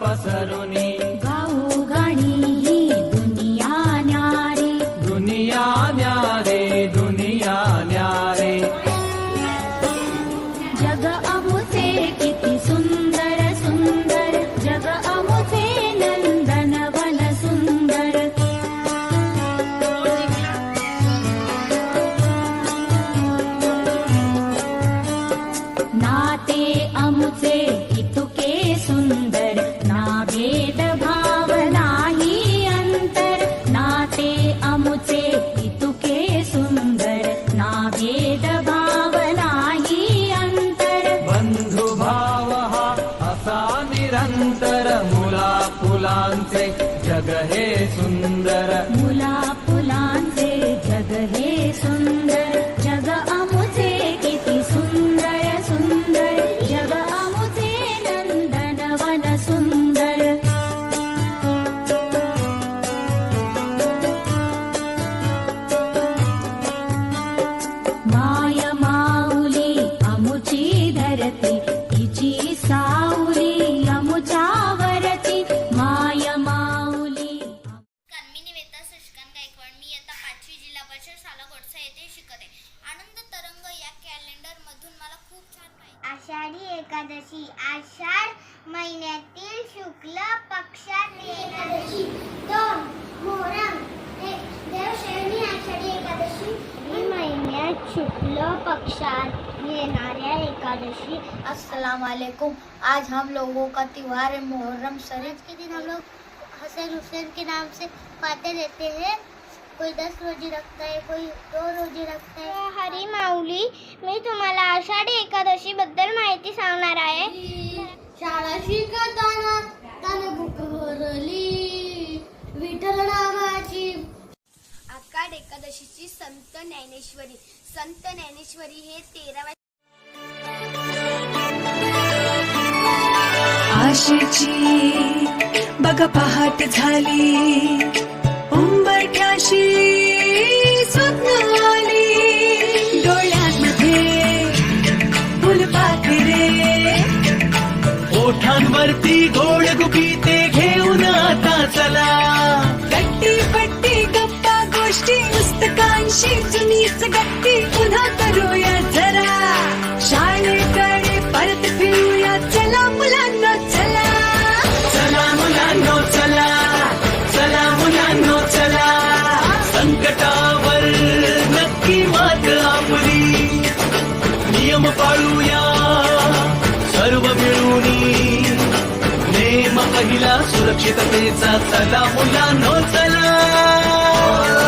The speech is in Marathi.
पसरुनी. गाऊ गाणी ही दुनिया न्यारी. दुनिया न्यारे दुनिया न्यारे. जग अमुचे किती सुंदर सुंदर. जग अमुचे नंदन वन सुंदर. नाते अमुचे जगहे सुन्दर। मुला ते शिकत आहे. आनंद तरंग या कॅलेंडर मधून मला खूप छान माहिती आषाढी एकादशी आषाढ महिन्यातील शुक्ल पक्षात एकादशी. दोन मोहरम. देवशयनी आषाढी एकादशी. महिन्यात शुक्ल पक्षात येणाऱ्या एकादशी. अस्सलाम वालेकुम आज हम लोगों का त्योहार है मुहर्रम शरीफ के दिन हम लोग हसन हुसैन के नाम से फाते देते हैं। कोई दस रोजी रखता है कोई दो रोजी रखता है। हरी माऊली मी तुम्हाला आषाढी एकादशी बद्दल माहिती सांगणार आहे. शाळा शिकताना तन बुक भरली? विठ्ठल नामाची आषाढ एकादशीची संत ज्ञानेश्वरी. संत ज्ञानेश्वरी हे तेराव्या आशेची बघ पहाट झाली. ओठांवरती गोड गुपिते घेऊन आता चला. गट्टी पट्टी गप्पा गोष्टी पुस्तकांशी जुनीच गट्टी पुन्हा करूया पिढीला सुरक्षिततेचा चला मुलांनो चला.